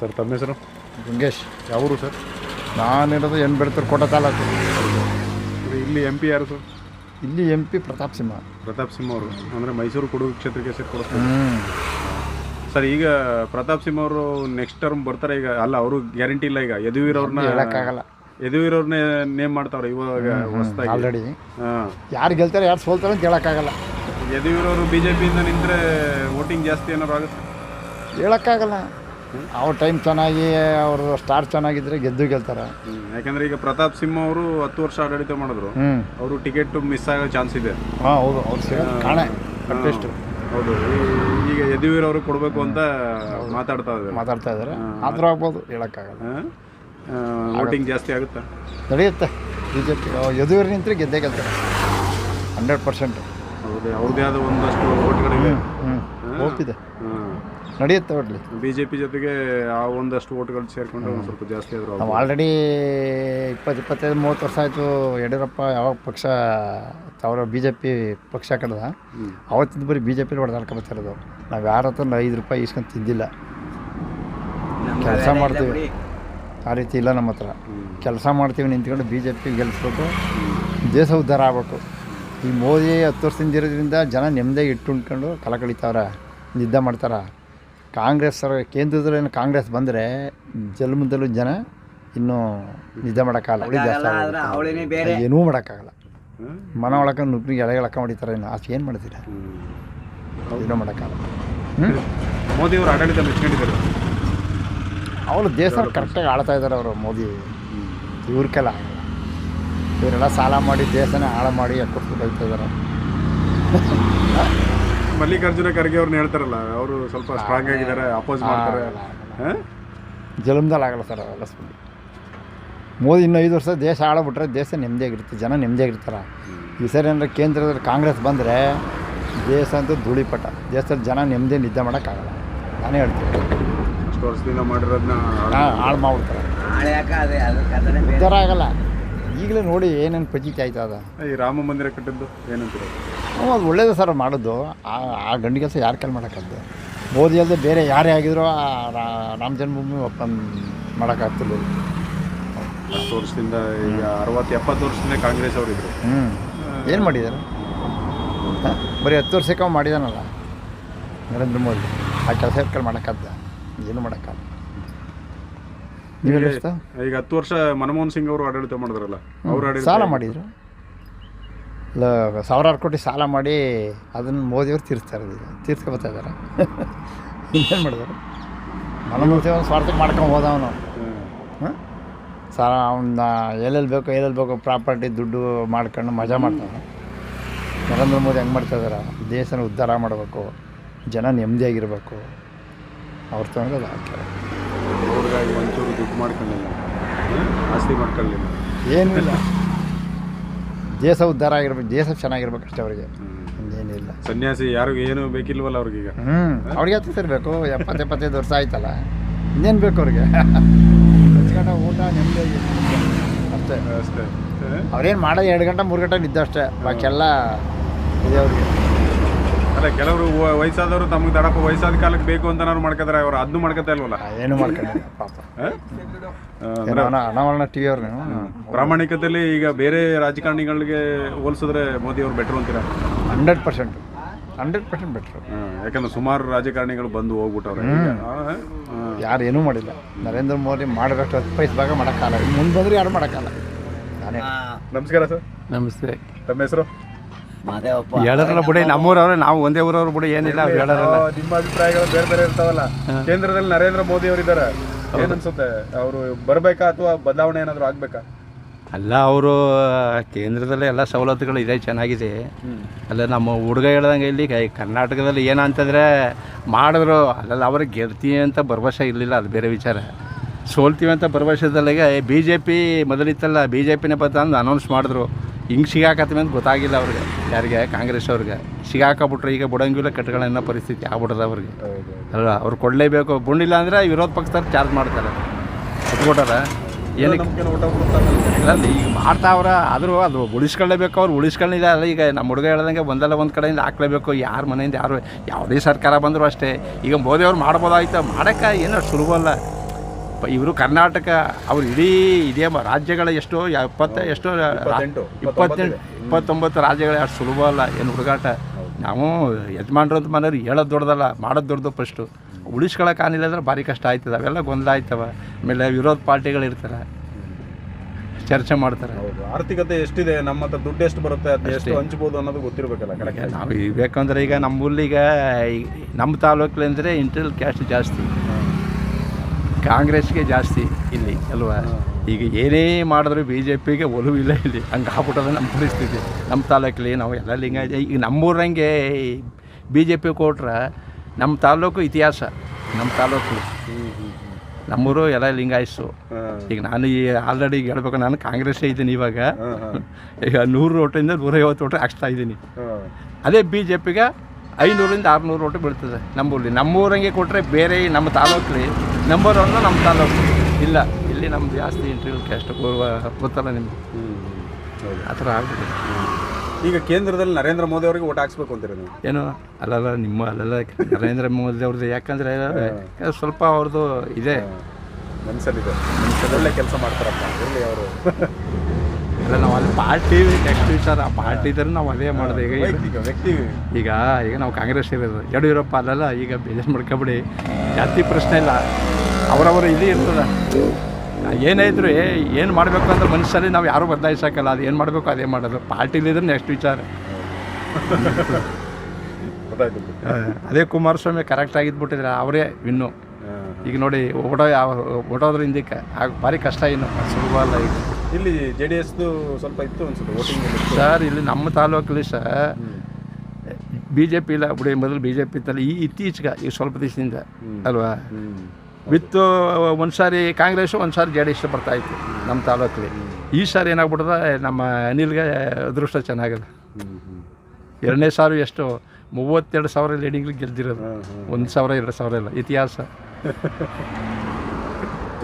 Sir ತಮ್ಮ ಹೆಸರು? ಗಂಗೇಶ್. ಯಾವರು ಸರ್? ನಾನಿರೋದು ಎನ್ ಬೆಳ್ತಾರೆ ಕೋಟ ತಾಲೂಕು. ಇಲ್ಲಿ ಎಂ ಪಿ ಯಾರು ಸರ್? ಇಲ್ಲಿ ಎಂ ಪಿ ಪ್ರತಾಪ್ ಸಿಂಹ. ಪ್ರತಾಪ್ ಸಿಂಹ ಅವರು. ಅಂದರೆ ಮೈಸೂರು ಕೊಡಗು ಕ್ಷೇತ್ರಕ್ಕೆ ಸೇರ್ಕೊಡ್ತಾರೆ ಸರ್ ಈಗ ಪ್ರತಾಪ್ ಸಿಂಹ ಅವರು ನೆಕ್ಸ್ಟ್ ಟರ್ಮ್ ಬರ್ತಾರೆ ಈಗ ಅಲ್ಲ ಅವರು ಗ್ಯಾರಂಟಿ ಇಲ್ಲ ಈಗ. ಯದುವೀರವ್ರನ್ನ ಹೇಳಕ್ಕಾಗಲ್ಲ ಹೇಳೋಕ್ಕಾಗಲ್ಲ. ಯದುವೀರ್ ಅವ್ರನ್ನೇ ನೇಮ್ ಮಾಡ್ತಾವ್ರೆ ಇವಾಗ ಹೊಸದಾಗಿ. ಆಲ್ರೆಡಿ ಹಾಂ. ಯಾರು ಗೆಲ್ತಾರೆ ಯಾರು ಸೋಲ್ತಾರೆ ಅಂತ ಹೇಳೋಕ್ಕಾಗಲ್ಲ. ಯದುವೀರವರು ಬಿ ಜೆ ಪಿಯಿಂದ ನಿಂತರೆ ವೋಟಿಂಗ್ ಜಾಸ್ತಿ ಏನಾರು ಆಗುತ್ತೆ? ಹೇಳೋಕ್ಕಾಗಲ್ಲ. ಅವ್ರ ಟೈಮ್ ಚೆನ್ನಾಗಿ ಅವರು ಸ್ಟಾರ್ ಚೆನ್ನಾಗಿದ್ರೆ ಗೆದ್ದು ಗೆಲ್ತಾರೆ. ಯಾಕಂದ್ರೆ ಈಗ ಪ್ರತಾಪ್ ಸಿಂಹ ಅವರು ಹತ್ತು ವರ್ಷ ಆಡಳಿತ ಮಾಡಿದ್ರು. ಅವರು ಟಿಕೆಟ್ ಮಿಸ್ ಆಗೋ ಚಾನ್ಸ್ ಇದೆ. ಹಾಂ ಹೌದು ಅವ್ರು ಸಿಗೋದು ಕಾಣೆ ಅಟ್ಲೀಸ್ಟ್ ಹೌದು ಈ- ಈಗ ಯದುವೀರ್ ಅವರು ಕೊಡಬೇಕು ಅಂತ ಮಾತಾಡ್ತಾ ಇದ್ದಾರೆ. ಮಾತಾಡ್ತಾ ಇದ್ದಾರೆ. ಆದರೂ ಆಗ್ಬೋದು ಹೇಳೋಕ್ಕಾಗಲ್ಲ. ವೋಟಿಂಗ್ ಜಾಸ್ತಿ ಆಗುತ್ತಾ? ನಡೆಯುತ್ತೆ. ಬಿ ಜೆ ಪಿ ಯದುವೀರು ನಿಂತರೆ ಗೆದ್ದೇ ಗೆಲ್ತಾರೆ. Hundred percent. ಹೌದು ಅವ್ರದ್ದೇ ಆದ ಒಂದಷ್ಟು ಓಟ್ಗಳಿವೆ ಹ್ಞೂ ಹೋಗ್ತಿದೆ ನಡೆಯುತ್ತೆ ಒಟ್ಲಿ. ಬಿ ಜೆ ಪಿ ಜೊತೆಗೆ ಆ ಒಂದಷ್ಟು ಓಟ್ಗಳು ಸೇರ್ಕೊಂಡು ಒಂದು ಸ್ವಲ್ಪ ಜಾಸ್ತಿ ಆದರೂ ನಾವು ಆಲ್ರೆಡಿ ಇಪ್ಪತ್ತು ಇಪ್ಪತ್ತೈದು ಮೂವತ್ತು ವರ್ಷ ಆಯಿತು ಯಡಿಯೂರಪ್ಪ ಯಾವಾಗ ಪಕ್ಷ ಅವರ ಬಿ ಜೆ ಪಿ ಪಕ್ಷ ಕಡ್ದ ಅವತ್ತಿಂದ ಬರೀ ಬಿ ಜೆ ಪಿ ಹೊಡೆದಾಡ್ಕೊಬತ್ತಿರೋದು ನಾವು ಯಾರ ಹತ್ರ ಐದು ರೂಪಾಯಿ ಇಸ್ಕೊಂಡು ತಿಂದಿಲ್ಲ. ಕೆಲಸ ಮಾಡ್ತೀವಿ. ಆ ರೀತಿ ಇಲ್ಲ ನಮ್ಮ ಹತ್ರ. ಕೆಲಸ ಮಾಡ್ತೀವಿ ನಿಂತ್ಕೊಂಡು ಬಿ ಜೆ ಪಿ ಗೆಲ್ಲಿಸ್ಬೇಕು ದೇಶ ಉದ್ಧಾರ ಆಗಬೇಕು. ಈ ಮೋದಿ ಹತ್ತು ವರ್ಷದಿಂದ ಇರೋದ್ರಿಂದ ಜನ ನೆಮ್ಮದಿ ಇಟ್ಟು ಉಂಡ್ಕೊಂಡು ಕಲ ಕಳಿತಾವ್ರೆ ನಿದ್ದೆ ಮಾಡ್ತಾರೆ? ಕಾಂಗ್ರೆಸ್ ಸರ್ ಕೇಂದ್ರದಲ್ಲಿ ಕಾಂಗ್ರೆಸ್ ಬಂದರೆ ಜನ್ಮದಲ್ಲೂ ಜನ ಇನ್ನೂ ನಿದ್ದೆ ಮಾಡೋಕ್ಕಾಗಲ್ಲ. ಏನೂ ಮಾಡೋಕ್ಕಾಗಲ್ಲ. ಮನ ಒಳಕ ನುಗ್ಗಿಗೆ ಎಳೆಗಳ ಎಳಕ ಹೊಡಿತಾರೆ ಇನ್ನು. ಅಷ್ಟು ಏನು ಮಾಡ್ತೀರಾ? ಏನೂ ಮಾಡೋಕ್ಕಾಗಲ್ಲ. ಮೋದಿಯವರು ಮೋದಿ ಅವರು ಆಡಳಿತ ಮೆಚ್ಕೊಂಡಿದ್ದಾರೆ ಅವರು ದೇಶ ಕರೆಕ್ಟಾಗಿ ಆಳ್ತಾ ಇದ್ದಾರೆ ಅವರು ಮೋದಿ. ಇವ್ರಿಗೆಲ್ಲ ಆಗಲ್ಲ. ಇವರೆಲ್ಲ ಸಾಲ ಮಾಡಿ ದೇಶನೇ ಹಾಳು ಮಾಡಿ ಕೊಟ್ಟು ಹೋಗ್ತಾ ಇದ್ದಾರೆ. ಮಲ್ಲಿಕಾರ್ಜುನ ಖರ್ಗೆ ಅವ್ರನ್ನ ಹೇಳ್ತಾರಲ್ಲ ಅವರು ಸ್ವಲ್ಪ ಸ್ಟ್ರಾಂಗ್ ಆಗಿದ್ದಾರೆ ಅಪೋಸ್ ಮಾಡ್ತಾರೆ. ಹಾ? ಜಲಮ್ದಲ್ಲಿ ಆಗಲ್ಲ ಸರ್ ಅವೆಲ್ಲ ಸುಳ್ಳು ಮೋದಿ ಇನ್ನೂ ಐದು ವರ್ಷ ದೇಶ ಆಳಬಿಟ್ರೆ ದೇಶ ನೆಮ್ಮದಿಯಾಗಿರುತ್ತೆ ಜನ ನೆಮ್ಮದಿಯಾಗಿರ್ತಾರೆ. ಈ ಸರಿ ಅಂದರೆ ಕೇಂದ್ರದಲ್ಲಿ ಕಾಂಗ್ರೆಸ್ ಬಂದರೆ ದೇಶ ಅಂತೂ ಧೂಳಿಪಟ. ದೇಶದಲ್ಲಿ ಜನ ನೆಮ್ಮದಿ ನಿದ್ದೆ ಮಾಡೋಕ್ಕಾಗಲ್ಲ. ನಾನೇ ಹೇಳ್ತೀನಿ. ಅಷ್ಟು ವರ್ಷದಿಂದ ಮಾಡಿರೋದನ್ನ ಹಾಳು ಮಾಡ್ಬಿಡ್ತಾರೆ. ಉದ್ಧಾರ ಆಗಲ್ಲ. ಈಗಲೇ ನೋಡಿ ಏನೇನು ಪಚಿತಿ ಆಯ್ತದ ಅದ. ಈ ರಾಮ ಮಂದಿರ ಕಟ್ಟಿದ್ದು ಏನಂತೀರ? ಅದು ಒಳ್ಳೇದು ಸರ್ ಮಾಡೋದು. ಆ ಆ ಗಂಡು ಕೆಲಸ ಯಾರು ಕೈಲಿ ಮಾಡೋಕ್ಕದ್ದು ಮೋದಿ ಅಲ್ಲದೆ ಬೇರೆ ಯಾರೇ ಆಗಿದ್ರು ಆ ರಾಮ ಜನ್ಮಭೂಮಿ ಒಪ್ಪನ್ ಮಾಡೋಕ್ಕಾಗ್ತಿಲ್ಲ. ಹತ್ತು ವರ್ಷದಿಂದ ಈಗ ಅರವತ್ತು ಎಪ್ಪತ್ತು ವರ್ಷದಿಂದ ಕಾಂಗ್ರೆಸ್ ಅವರಿದ್ರು ಹ್ಞೂ ಏನು ಮಾಡಿದ್ದಾರೆ? ಬರೀ ಹತ್ತು ವರ್ಷಕ್ಕೆ ಅವ ಮಾಡಿದಾನಲ್ಲ? ನರೇಂದ್ರ ಮೋದಿ. ಆ ಕೆಲಸ ಕೈಲಿ ಮಾಡೋಕ್ಕದ್ದ ಏನು ಮಾಡೋಕ್ಕಲ್ಲ ಎಷ್ಟು? ಈಗ ಹತ್ತು ವರ್ಷ ಮನಮೋಹನ್ ಸಿಂಗ್ ಅವರು ಆಡಳಿತ ಮಾಡಿದ್ರಲ್ಲ ಅವರು ಆಡಳಿತ ಸಾಲ ಮಾಡಿದರು. ಇಲ್ಲ ಸಾವಿರಾರು ಕೋಟಿ ಸಾಲ ಮಾಡಿ ಅದನ್ನು ಮೋದಿಯವರು ತೀರಿಸ್ತಾರೆ ಈಗ. ತೀರ್ಸ್ಕೊಬತ್ತಾ ಇದ್ದಾರೆ. ಇನ್ನೇನು ಮಾಡಿದಾರೆ ಮನಮೂರ್ತಿ ಅವನು ಸ್ವಾರ್ಥಕ್ಕೆ ಮಾಡ್ಕೊಂಡು ಹೋದವನು. ಅವನು ಹಾಂ? ಸಾಲ ಅವನ್ನ ಎಲ್ಲೆಲ್ಲಿ ಬೇಕೋ ಎಲ್ಲೆಲ್ಲಿ ಬೇಕೋ ಪ್ರಾಪರ್ಟಿ ದುಡ್ಡು ಮಾಡ್ಕೊಂಡು ಮಜಾ ಮಾಡ್ತಾನೆ. ನರೇಂದ್ರ ಮೋದಿ ಹೆಂಗೆ ಮಾಡ್ತಾ ಇದಾರೆ? ದೇಶನ ಉದ್ಧಾರ ಮಾಡಬೇಕು. ಜನ ನೆಮ್ಮದಿಯಾಗಿರ್ಬೇಕು. ಅವ್ರ ತೊಗೊಂಡು ಹಾಕ್ತಾರೆ. ಅವ್ರಿಗಾಗಿ ಒಂಚೂರು ದುಡ್ಡು ಮಾಡ್ಕೊಂಡಿಲ್ಲ. ಆಸ್ತಿ ಮಾಡ್ಕೊಳ್ಳಿಲ್ಲ ಏನೂ ಇಲ್ಲ. ದೇಶ ಉದ್ಧಾರ ಆಗಿರ್ಬೇಕು ದೇಶ ಚೆನ್ನಾಗಿರ್ಬೇಕು ಅಷ್ಟೇ ಅವರಿಗೆ. ಇನ್ನೇನಿಲ್ಲ. ಸನ್ಯಾಸಿ ಯಾರಿಗೂ ಏನು ಬೇಕಿಲ್ವಲ್ಲ ಅವ್ರಿಗೀಗ? ಹ್ಞೂ ಅವ್ರಿಗೆ ಹತ್ತಿರಬೇಕು ಎಪ್ಪತ್ತು ಎಪ್ಪತ್ತೈದು ವರ್ಷ ಆಯ್ತಲ್ಲ. ಇನ್ನೇನು ಬೇಕು ಅವ್ರಿಗೆ? ಹಚ್ಕೊಂಡ ಊಟ ನೆಮ್ಮದಿ ಅಷ್ಟೇ. ಅಷ್ಟೇ? ಅವ್ರೇನು ಮಾಡೋದು ಎರಡು ಗಂಟೆ ಮೂರು ಗಂಟೆ ನಿದ್ದೆ ಅಷ್ಟೇ. ಎಲ್ಲ ಇದೆ ಅವ್ರಿಗೆ. ಅಲ್ಲ ಕೆಲವರು ವಯಸ್ಸಾದವರು ತಮಗೆ ದಡಪ್ಪ ವಯಸ್ಸಾದ ಕಾಲಕ್ಕೆ ಬೇಕು ಅಂತ ನಾವು ಮಾಡ್ಕೋತಾರೆ ಅವ್ರು ಅದನ್ನು ಮಾಡ್ಕೋತಾ ಇಲ್ವಲ್ಲ? ಏನು ಮಾಡ್ಕೊಂಡು ಪಾಪ ಅನಾವರಣ ಟಿ ವಿ ಅವ್ರು ನೀವು? ಪ್ರಾಮಾಣಿಕತೆಯಲ್ಲಿ ಈಗ ಬೇರೆ ರಾಜಕಾರಣಿಗಳಿಗೆ ಹೋಲಿಸಿದ್ರೆ ಮೋದಿ ಅವರು ಬೆಟ್ರು ಅಂತೀರಾ? Hundred percent. Hundred percent better ಯಾಕಂದ್ರೆ ಸುಮಾರು ರಾಜಕಾರಣಿಗಳು ಬಂದು ಹೋಗ್ಬಿಟ್ಟವ್ರೆ. ಯಾರು ಏನೂ ಮಾಡಿಲ್ಲ. ನರೇಂದ್ರ ಮೋದಿ ಮಾಡಿದಷ್ಟು ಹತ್ತು ಪೈಸೆ ಭಾಗ ಮಾಡೋಕ್ಕಾಗಲ್ಲ. ಮುಂದೆ ಬಂದರೆ ಯಾರು ಮಾಡೋಕ್ಕಾಗಲ್ಲ. ನಾನೇ. ನಮಸ್ಕಾರ ಸರ್. ನಮಸ್ತೆ. ತಮ್ಮ ಹೆಸರು? ಬಿಡಿ ನಮ್ಮೂರವ್ರೆ ನಾವು ಒಂದೇ ಊರವ್ರ ಬಿಡಿ ಏನಿಲ್ಲ ಅವ್ರು ಹೇಳೋರಲ್ಲ ಆ, ನಿಮ್ಮ ಅಭಿಪ್ರಾಯಗಳು ಬೇರೆ ಬೇರೆ ಇರ್ತಾವಲ್ಲ. ಕೇಂದ್ರದಲ್ಲಿ ನರೇಂದ್ರ ಮೋದಿ ಅವರು ಇದ್ದಾರೆ. ಏನ್ ಅನ್ಸುತ್ತೆ? ಅವರು ಬರ್ಬೇಕಾ ಅಥವಾ ಬದಲಾವಣೆ ಏನಾದರೂ ಆಗ್ಬೇಕಾ? ಅಲ್ಲ ಅವರು ಕೇಂದ್ರದಲ್ಲಿ ಎಲ್ಲ ಸವಲತ್ತುಗಳು ಇದೆ ಚೆನ್ನಾಗಿದೆ. ಅಲ್ಲ ನಮ್ಮ ಹುಡುಗ ಹೇಳ್ದಂಗೆ ಇಲ್ಲಿ ಕರ್ನಾಟಕದಲ್ಲಿ ಏನಂತಂದರೆ ಮಾಡಿದ್ರು. ಅಲ್ಲೆಲ್ಲ ಅವ್ರಿಗೆ ಗೆಲ್ತೀವಿ ಅಂತ ಭರವಸೆ ಇರಲಿಲ್ಲ ಅದು ಬೇರೆ ವಿಚಾರ. ಸೋಲ್ತೀವಿ ಅಂತ ಭರವಸೆದಲ್ಲಿಗೆ ಬಿ ಜೆ ಪಿ ಮೊದಲಿತ್ತಲ್ಲ ಬಿ ಜೆ ಪಿನೇ ಬತ್ತ ಅನೌನ್ಸ್ ಮಾಡಿದ್ರು. ಹಿಂಗೆ ಸಿಗಾಕತ್ತೀವಿ ಅಂತ ಗೊತ್ತಾಗಿಲ್ಲ ಅವ್ರಿಗೆ. ಯಾರಿಗೆ? ಕಾಂಗ್ರೆಸ್ ಅವ್ರಿಗೆ. ಸಿಗಾಕಬಿಟ್ರೆ ಈಗ ಬುಡಂಗಿಲ್ಲ ಕಟ್ಟಗಳನ್ನ ಪರಿಸ್ಥಿತಿ ಆಗ್ಬಿಟ್ಟದ ಅವ್ರಿಗೆ. ಅಲ್ಲ ಅವ್ರು ಕೊಡಲೇಬೇಕು. ಬುಂಡಿಲ್ಲ ಅಂದರೆ ವಿರೋಧ ಪಕ್ಷದವ್ರು ಚಾರ್ಜ್ ಮಾಡ್ತಾರೆ. ಕೊಟ್ಬಿಟ್ಟಾರ ಏನಕ್ಕೆ? ಇಲ್ಲ ಈಗ ಮಾಡ್ತಾವ್ರ. ಆದರೂ ಅದು ಉಳಿಸ್ಕೊಳ್ಳೇಬೇಕು ಅವ್ರು. ಉಳಿಸ್ಕೊಳ್ಳಿಲ್ಲ ಅಲ್ಲ ಈಗ ನಮ್ಮ ಹುಡುಗ ಹೇಳ್ದಂಗೆ ಒಂದಲ್ಲ ಒಂದು ಕಡೆಯಿಂದ ಹಾಕ್ಲೇಬೇಕು. ಯಾರ ಮನೆಯಿಂದ ಯಾರು, ಯಾವುದೇ ಸರ್ಕಾರ ಬಂದರೂ ಅಷ್ಟೇ. ಈಗ ಮೋದಿ ಅವ್ರು ಮಾಡ್ಬೋದಾಯ್ತು. ಮಾಡೋಕ್ಕೆ ಏನೋ ಸುಲಭ ಅಲ್ಲ ಇವರು ಕರ್ನಾಟಕ ಅವ್ರು ಇಡೀ ಇದೇ ಮ- ರಾಜ್ಯಗಳ ಎಷ್ಟೋ ಎಪ್ಪತ್ತ ಎಷ್ಟೋ ಇಪ್ಪತ್ತೆಂಟು, ಇಪ್ಪತ್ತೊಂಬತ್ತು ರಾಜ್ಯಗಳ ಅಷ್ಟು ಸುಲಭ ಅಲ್ಲ ಏನು ಹುಡುಗಾಟ. ನಾವು ಯಜಮಾನ್ರದ್ದು ಮನೆಯವ್ರು ಹೇಳೋದು ದೊಡ್ಡದಲ್ಲ ಮಾಡೋದು ದೊಡ್ಡದು ಫಸ್ಟು ಉಳಿಸ್ಕೊಳಕ್ಕೆ ಆನಿಲ್ಲ ಅಂದ್ರೆ ಭಾರಿ ಕಷ್ಟ ಆಯ್ತದೆ ಅವೆಲ್ಲ ಗೊಂದಲ ಆಯ್ತವ ಆಮೇಲೆ ವಿರೋಧ ಪಾರ್ಟಿಗಳು ಇರ್ತಾರೆ. ಚರ್ಚೆ ಮಾಡ್ತಾರೆ. ಆರ್ಥಿಕತೆ ಎಷ್ಟಿದೆ ನಮ್ಮ ಹತ್ರ ದುಡ್ಡು ಎಷ್ಟು ಬರುತ್ತೆ ಅದು ಎಷ್ಟು ಹಂಚ್ಬೋದು ಅನ್ನೋದು ಗೊತ್ತಿರಬೇಕಲ್ಲ ನಾವು ಈಗ ಬೇಕಂದ್ರೆ ಈಗ ನಮ್ಮೂರ್ಲಿಗ ಈಗ ನಮ್ಮ ತಾಲೂಕಲ್ಲಿ ಅಂದರೆ ಇಂಟರ್ನಲ್ ಕ್ಯಾಸ್ಟ್ ಜಾಸ್ತಿ. ಕಾಂಗ್ರೆಸ್ಗೆ ಜಾಸ್ತಿ ಇಲ್ಲಿ ಅಲ್ವಾ? ಈಗ ಏನೇ ಮಾಡಿದ್ರು ಬಿ ಜೆ ಪಿಗೆ ಇಲ್ಲ. ಇಲ್ಲಿ ಹಂಗೆ ಆಗ್ಬಿಟ್ಟದ ನಮ್ಮ ಪರಿಸ್ಥಿತಿ. ನಮ್ಮ ತಾಲೂಕಲ್ಲಿ ನಾವು ಎಲ್ಲ ಲಿಂಗ ಈಗ ನಮ್ಮೂರಂಗೆ ಬಿ ಜೆ ಪಿ ಕೊಟ್ರೆ ನಮ್ಮ ತಾಲೂಕು ಇತಿಹಾಸ. ನಮ್ಮ ತಾಲೂಕು. ನಮ್ಮೂರು ಎಲ್ಲ ಲಿಂಗಾಯಿಸು ಈಗ ನಾನು ಈ ಆಲ್ರೆಡಿ ಹೇಳ್ಬೇಕು ನಾನು ಕಾಂಗ್ರೆಸ್ಸೇ ಇದ್ದೀನಿ ಇವಾಗ. ಈಗ ನೂರು ಓಟಿಂದ ನೂರೈವತ್ತು ಓಟು ಹಾಕ್ಸ್ತಾ ಇದ್ದೀನಿ. ಅದೇ ಬಿ ಜೆ ಪಿಗೆ ಐನೂರಿಂದ ಆರುನೂರು ಓಟು ಬೀಳ್ತದೆ ನಮ್ಮೂರಲ್ಲಿ. ನಮ್ಮೂರಂಗೆ ಕೊಟ್ಟರೆ ಬೇರೆ ನಮ್ಮ ತಾಲೂಕಲ್ಲಿ ನಂಬರ್ ಒನ್ ನಮ್ಮ ತಾಲೂಕು. ಇಲ್ಲ ಇಲ್ಲಿ ನಮ್ಮ ಜಾಸ್ತಿ ಇಂಟರ್ವ್ಯೂ ಕ್ಯಾಸ್ಟ್ ಗೊತ್ತಲ್ಲ ನಿಮ್ಗೆ. ಆ ಥರ ಆಗ್ಬಿಟ್ಟಿದೆ. ಈಗ ಕೇಂದ್ರದಲ್ಲಿ ನರೇಂದ್ರ ಮೋದಿ ಅವರಿಗೆ ಓಟ್ ಹಾಕ್ಸ್ಬೇಕು ಅಂತೀರ ನೀವು? ಏನು? ಅಲ್ಲಲ್ಲ ನಿಮ್ಮ ಅಲ್ಲಲ್ಲ ನರೇಂದ್ರ ಮೋದಿ ಅವ್ರದ್ದು ಯಾಕಂದರೆ ಸ್ವಲ್ಪ ಅವ್ರದ್ದು ಇದೆ. ಮನ್ಸಲ್ಲಿದೆ. ಒಳ್ಳೆ ಕೆಲಸ ಮಾಡ್ತಾರಪ್ಪ. ಇರಲಿ ಅವರು. ಎಲ್ಲ ನಾವು ಅಲ್ಲಿ ಪಾರ್ಟಿ ನೆಕ್ಸ್ಟ್ ವಿಚಾರ ಆ ಪಾರ್ಟಿ ಇದ್ರೆ ನಾವು ಅದೇ ಮಾಡಿದೆ. ಈಗ ವ್ಯಕ್ತಿ ಈಗ ಈಗ ನಾವು ಕಾಂಗ್ರೆಸ್ ಇರೋದು ಯಡಿಯೂರಪ್ಪ ಅಲ್ಲಲ್ಲ ಈಗ ಬೇಜಾರು ಮಾಡ್ಕೊಬಿಡಿ. ಜಾತಿ ಪ್ರಶ್ನೆ ಇಲ್ಲ. ಅವರವರ ಇದು ಇರ್ತದೆ. ಏನೇ ಇದ್ರು ಏನು ಮಾಡಬೇಕು ಅಂತ ಮನಸ್ಸಲ್ಲಿ ನಾವು ಯಾರೂ ಬದಲಾಯಿಸೋಕ್ಕಲ್ಲ ಅದು ಏನು ಮಾಡಬೇಕು ಅದೇ ಮಾಡೋದು. ಪಾರ್ಟಿಲಿದ್ರೆ ನೆಕ್ಸ್ಟ್ ವಿಚಾರ. ಅದೇ ಕುಮಾರಸ್ವಾಮಿ ಕರೆಕ್ಟ್ ಆಗಿದ್ಬಿಟ್ಟಿದ್ರೆ ಅವರೇ ಇನ್ನು ಈಗ ನೋಡಿ ಓಡೋ ಯಾವ ಹಿಂದಕ್ಕೆ ಆಗ ಭಾರಿ ಕಷ್ಟ ಇನ್ನು. ಸುಲಭ ಅಲ್ಲ ಈಗ. ಇಲ್ಲಿ ಜೆ ಡಿ ಎಸ್ದು ಸ್ವಲ್ಪ ಇತ್ತು ಅನ್ಸುತ್ತೆ ವೋಟಿಂಗ್ ಸರ್ ಇಲ್ಲಿ ನಮ್ಮ ತಾಲೂಕಲ್ಲಿ ಸರ್ ಬಿ ಜೆ ಪಿ ಇಲ್ಲ ಬಿಡಿ ಮೊದಲು ಬಿ ಜೆ ಪಿ ಇತ್ತಲ್ಲ ಈ ಇತ್ತೀಚೆಗೆ ಈ ಸ್ವಲ್ಪ ದಿವಸದಿಂದ ಅಲ್ವಾ? ವಿತ್ ಒಂದು ಸಾರಿ ಕಾಂಗ್ರೆಸ್ಸು ಒಂದು ಸಾರಿ ಜೆ ಡಿ ಎಸ್ ಬರ್ತಾ ಇತ್ತು ನಮ್ಮ ತಾಲೂಕಲ್ಲಿ. ಈ ಸಾರಿ ಏನಾಗ್ಬಿಟ್ಟದ ನಮ್ಮ ಅನಿಲ್ಗೆ ಅದೃಷ್ಟ ಚೆನ್ನಾಗಲ್ಲ. ಎರಡನೇ ಸಾರಿ ಎಷ್ಟು ಮೂವತ್ತೆರಡು ಸಾವಿರ ಲೀಡಿಂಗ್ಲಿ ಗೆದ್ದಿರೋದು ಒಂದು ಸಾವಿರ ಎರಡು ಸಾವಿರ ಇಲ್ಲ ಇತಿಹಾಸ.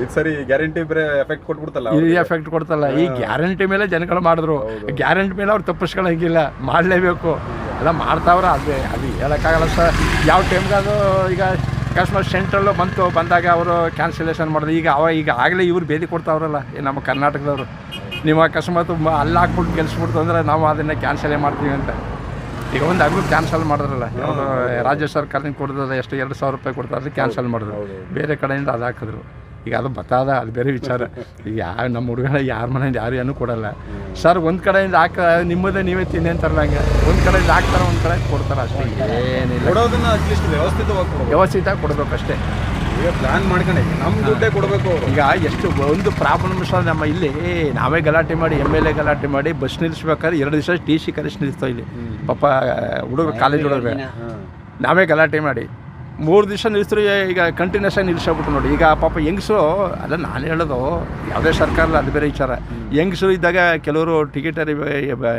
ಇದು ಸರಿ ಗ್ಯಾರಂಟಿ ಬೇರೆ ಎಫೆಕ್ಟ್ ಕೊಟ್ಬಿಡ್ತಲ್ಲ ಈ ಎಫೆಕ್ಟ್ ಕೊಡ್ತಲ್ಲ. ಈ ಗ್ಯಾರಂಟಿ ಮೇಲೆ ಜನಗಳು ಮಾಡಿದ್ರು. ಗ್ಯಾರಂಟಿ ಮೇಲೆ ಅವ್ರು ತಪ್ಪಿಸ್ಕೊಳಂಗಿಲ್ಲ ಮಾಡಲೇಬೇಕು. ಎಲ್ಲ ಮಾಡ್ತಾವ್ರ. ಅದೇ ಅದು ಹೇಳೋಕ್ಕಾಗಲ್ಲ ಸರ್. ಯಾವ ಟೈಮ್ಗೆ ಅದು ಈಗ ಕಸ್ಟಮರ್ ಸೆಂಟ್ರಲ್ಲು ಬಂತು ಬಂದಾಗ ಅವರು ಕ್ಯಾನ್ಸಲೇಷನ್ ಮಾಡಿದ್ರು. ಈಗ ಅವ ಈಗ ಆಗಲೇ ಇವ್ರು ಬೇದಿ ಕೊಡ್ತಾವ್ರಲ್ಲ ಈ ನಮ್ಮ ಕರ್ನಾಟಕದವರು. ನೀವು ಅಕಸ್ಮಾತ್ ಅಲ್ಲಿ ಹಾಕ್ಬಿಟ್ಟು ಗೆಲ್ಸ್ಬಿಡ್ತು ಅಂದರೆ ನಾವು ಅದನ್ನು ಕ್ಯಾನ್ಸಲೇ ಮಾಡ್ತೀವಿ ಅಂತ. ಈಗ ಒಂದು ಅಗ್ಲು ಕ್ಯಾನ್ಸಲ್ ಮಾಡಿದ್ರಲ್ಲ ರಾಜ್ಯ ಸರ್ಕಾರದಿಂದ ಕೊಡ್ದಲ್ಲ ಎಷ್ಟು? ಎರಡು ಸಾವಿರ ರೂಪಾಯಿ ಕೊಡ್ತಾರೆ ಕ್ಯಾನ್ಸಲ್ ಮಾಡಿದ್ರು. ಬೇರೆ ಕಡೆಯಿಂದ ಅದು ಹಾಕಿದ್ರು. ಈಗ ಅದು ಬತ್ತಾದ ಅದು ಬೇರೆ ವಿಚಾರ. ಈಗ ಯಾವ ನಮ್ಮ ಹುಡುಗನ ಯಾರ ಮನೆಯಿಂದ ಯಾರು ಏನೂ ಕೊಡಲ್ಲ. ಸರ್ ಒಂದು ಕಡೆಯಿಂದ ಹಾಕ ನಿಮ್ಮದೇ ನೀವೇ ತಿನ್ನಿ ಅಂತಾರಲ್ಲ ಹಂಗೆ. ಒಂದು ಕಡೆಯಿಂದ ಹಾಕ್ತಾರೆ ಒಂದು ಕಡೆ ಕೊಡ್ತಾರೆ ಅಷ್ಟೇ. ಏನಿಲ್ಲ. ಕೊಡೋದನ್ನ ಅಟ್ಲೀಸ್ಟ್ ವ್ಯವಸ್ಥಿತವಾಗಿ ವ್ಯವಸ್ಥಿತ ಕೊಡಬೇಕು ಅಷ್ಟೇ. ಈಗ ಪ್ಲಾನ್ ಮಾಡ್ಕೊಂಡೆ ನಮ್ಮ ದುಡ್ಡೇ ಕೊಡಬೇಕು ಈಗ ಎಷ್ಟು ಒಂದು ಪ್ರಾಬ್ಲಮ್ ಸರ್ ನಮ್ಮ ಇಲ್ಲಿ. ನಾವೇ ಗಲಾಟೆ ಮಾಡಿ ಎಂ ಎಲ್ ಎ ಗಲಾಟೆ ಮಾಡಿ ಬಸ್ ನಿಲ್ಲಿಸ್ಬೇಕಾದ್ರೆ ಎರಡು ದಿವಸ ಟಿ ಸಿ ಕರೆಸಿ ನಿಲ್ಲಿಸ್ತಾವೆ ಇಲ್ಲಿ. ಪಾಪ ಹುಡುಗ ಕಾಲೇಜ್ ಹುಡುಗ ನಾವೇ ಗಲಾಟೆ ಮಾಡಿ. ಮೂರು ದಿವಸ ನಿಲ್ಲಿಸಿದ್ರು ಈಗ ಕಂಟಿನ್ಯೂಸ್ ಆಗಿ ನಿಲ್ಲಿಸ್ಬಿಟ್ಟು ನೋಡಿ. ಈಗ ಪಾಪ ಹೆಂಗ್ಸು ಅಲ್ಲ ನಾನು ಹೇಳೋದು ಯಾವುದೇ ಸರ್ಕಾರ ಅದು ಬೇರೆ ವಿಚಾರ. ಹೆಂಗಸರು ಇದ್ದಾಗ ಕೆಲವರು ಟಿಕೆಟ್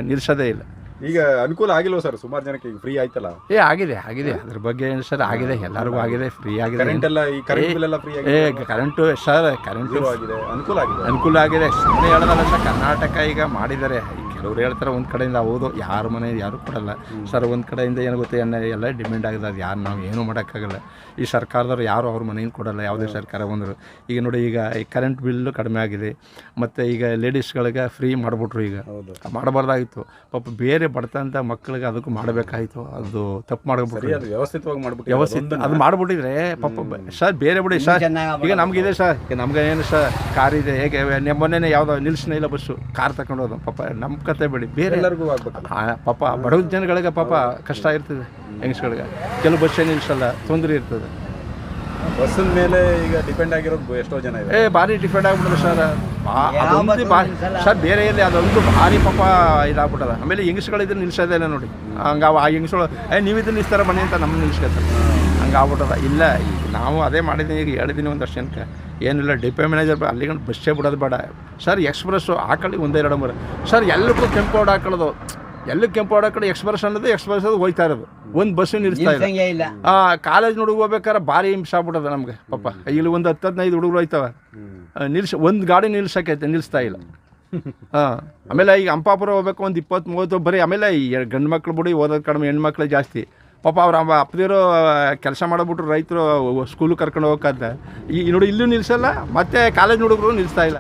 ನಿಲ್ಲಿಸೋದೇ ಇಲ್ಲ. ಈಗ ಅನುಕೂಲ ಆಗಿಲ್ವ ಸರ್? ಸುಮಾರು ಜನಕ್ಕೆ ಈಗ ಫ್ರೀ ಆಯ್ತಲ್ಲ? ಏ ಆಗಿದೆ ಆಗಿದೆ. ಅದ್ರ ಬಗ್ಗೆ ಏನು ಸರ್ ಆಗಿದೆ. ಎಲ್ಲರಿಗೂ ಆಗಿದೆ ಫ್ರೀ ಆಗಿದೆ. ಕರೆಂಟ್ ಎಲ್ಲ ಈ ಕರೆಂಟ್ ಬಿಲ್ ಎಲ್ಲ ಫ್ರೀ ಏ ಆಗಿದೆ ಕರೆಂಟು ಸರ್ ಕರೆಂಟು ಆಗಿದೆ. ಅನುಕೂಲ ಆಗಿದೆ. ಅನುಕೂಲ ಆಗಿದೆ. ಸುಮ್ಮನೆ ಹೇಳೋದಲ್ಲ ಸರ್ ಕರ್ನಾಟಕ ಈಗ ಮಾಡಿದ್ದಾರೆ. ಕೆಲವ್ರು ಹೇಳ್ತಾರೆ ಒಂದು ಕಡೆಯಿಂದ ಹೌದು ಯಾರ ಮನೆ ಯಾರು ಕೊಡಲ್ಲ. ಸರ್ ಒಂದು ಕಡೆಯಿಂದ ಏನು ಗೊತ್ತೆ ಎಣ್ಣೆ ಎಲ್ಲ ಡಿಮ್ಯಾಂಡ್ ಆಗಿದೆ ಅದು ಯಾರು ನಾವು ಏನೂ ಮಾಡೋಕ್ಕಾಗಲ್ಲ. ಈ ಸರ್ಕಾರದವ್ರು ಯಾರು ಅವ್ರ ಮನೆಯಿಂದ ಕೊಡಲ್ಲ ಯಾವುದೇ ಸರ್ಕಾರ ಬಂದರು. ಈಗ ನೋಡಿ ಈಗ ಈ ಕರೆಂಟ್ ಬಿಲ್ಲು ಕಡಿಮೆ ಆಗಿದೆ ಮತ್ತು ಈಗ ಲೇಡೀಸ್ಗಳಿಗೆ ಫ್ರೀ ಮಾಡಿಬಿಟ್ರು ಈಗ. ಮಾಡಬಾರ್ದಾಗಿತ್ತು. ಪಾಪ ಬೇರೆ ಬಡ್ತಂಥ ಮಕ್ಕಳಿಗೆ ಅದಕ್ಕೂ ಮಾಡಬೇಕಾಯಿತು. ಅದು ತಪ್ಪು ಮಾಡಬಿಟ್ರು. ವ್ಯವಸ್ಥಿತವಾಗಿ ಮಾಡ್ಬಿಟ್ಟು ವ್ಯವಸ್ಥಿತ ಅದು ಮಾಡಿಬಿಟ್ಟಿದ್ರೆ ಪಾಪ ಸರ್ ಬೇರೆ ಬಿಡಿ ಸರ್. ಈಗ ನಮಗಿದೆ ಸರ್. ಈಗ ನಮ್ಗೆ ಏನು ಸರ್ ಕಾರ್ ಇದೆ ಹೇಗೆ ನಿಮ್ಮ ಮೊನ್ನೆನೇ ಯಾವುದೋ ನಿಲ್ಸನೇ ಇಲ್ಲ ಬಸ್ಸು ಕಾರ್ ತಗೊಂಡೋದು. ಹೋದ ಪಾಪ ನಮ್ಮ ಕತೆ ಬಿಡಿ. ಬೇರೆ ಎಲ್ಲರಿಗೂ ಆಗ್ಬೇಕು ಪಾಪ ಬಡವ ಜನಗಳಿಗೆ ಪಾಪ ಕಷ್ಟ ಇರ್ತದೆ ಹೆಂಗಸ್ಗಳಿಗೆ ಕೆಲವು ಬಸ್ಸೇ ನಿಲ್ಸಲ್ಲ ತೊಂದರೆ ಇರ್ತದೆ. ಬಸ್ಸಿನ ಮೇಲೆ ಈಗ ಡಿಪೆಂಡ್ ಆಗಿರೋದು ಎಷ್ಟೋ ಜನ ಇದೆ ಏ ಭಾರಿ ಡಿಪೆಂಡ್ ಆಗ್ಬಿಟ್ಟದೆ ಸರ್ ಅದೊಂದು ಭಾರಿ ಸರ್ ಬೇರೆ ಇಲ್ಲಿ ಅದೊಂದು ಭಾರಿ ಪಾಪ ಇದಾಗ್ಬಿಟ್ಟದ. ಆಮೇಲೆ ಹೆಂಗಸ್ಗಳಿದ್ರೆ ನಿಲ್ಸೋದೇ ಇಲ್ಲ ನೋಡಿ. ಹಂಗ ಆ ಹೆಂಗಸ್ಗಳು ಏ ನೀವಿದ್ದು ನಿಲ್ಸ್ತಾರ ಬನ್ನಿ ಅಂತ ನಮ್ಮ ನಿಲ್ಸ್ಕೊತಾರೆ. ಹಂಗೆ ಆಗ್ಬಿಟ್ಟದ ಇಲ್ಲ ಈಗ ನಾವು ಅದೇ ಮಾಡಿದ್ದೀನಿ ಈಗ ಹೇಳಿದ್ದೀನಿ ಒಂದಷ್ಟು ಜನಕ್ಕೆ ಏನಿಲ್ಲ ಡಿಪೋ ಮ್ಯಾನೇಜರ್ ಅಲ್ಲಿಗೆ ಬಸ್ಸೇ ಬಿಡೋದು ಬೇಡ. ಸರ್ ಎಕ್ಸ್ಪ್ರೆಸ್ಸು ಹಾಕೊಳ್ಳಿ ಒಂದೇ ಎರಡು ಮೂರು. ಸರ್ ಎಲ್ಲಕ್ಕೂ ಕೆಂಪು ರೋಡ್ ಹಾಕೊಳ್ಳೋದು. ಎಲ್ಲೂ ಕೆಂಪು ರೋಡ್ ಹಾಕೊಳ್ಳಿ ಎಕ್ಸ್ಪ್ರೆಸ್ ಅನ್ನೋದು ಎಕ್ಸ್ಪ್ರೆಸ್ ಅದು ಹೋಯ್ತಾ ಇರೋದು. ಒಂದು ಬಸ್ಸು ನಿಲ್ಲಿಸ್ತಾ ಇಲ್ಲ. ಕಾಲೇಜ್ ಹುಡುಗ ಹೋಗ್ಬೇಕಾದ್ರೆ ಭಾರಿ ಹಿಂಸೆ ಆಗ್ಬಿಡೋದು ನಮಗೆ. ಪಾಪ ಇಲ್ಲಿ ಒಂದು ಹತ್ತು ಹದಿನೈದು ಹುಡುಗರು ಹೋಯ್ತವ. ನಿಲ್ಸಿ ಒಂದು ಗಾಡಿ ನಿಲ್ಸಕ್ಕೈತೆ ನಿಲ್ಲಿಸ್ತಾ ಇಲ್ಲ. ಹಾಂ ಆಮೇಲೆ ಈಗ ಅಂಪಾಪುರ ಹೋಗ್ಬೇಕು ಒಂದು ಇಪ್ಪತ್ತು ಮೂವತ್ತು ಬರೀ ಆಮೇಲೆ ಈ ಗಂಡು ಮಕ್ಳು ಬಿಡಿ ಓದೋದು ಕಡಿಮೆ ಹೆಣ್ಮಕ್ಳು ಜಾಸ್ತಿ. ಪಾಪ ಅವ್ರ ಅಪ್ಪದಿರೋ ಕೆಲಸ ಮಾಡಿಬಿಟ್ರು ರೈತರು ಸ್ಕೂಲಿಗೆ ಕರ್ಕೊಂಡು ಹೋಗಕ್ಕಂತ. ಈ ನೋಡಿ ಇಲ್ಲೂ ನಿಲ್ಸಲ್ಲ, ಮತ್ತೆ ಕಾಲೇಜ್ ಹುಡುಗರು ನಿಲ್ಲಿಸ್ತಾ ಇಲ್ಲ.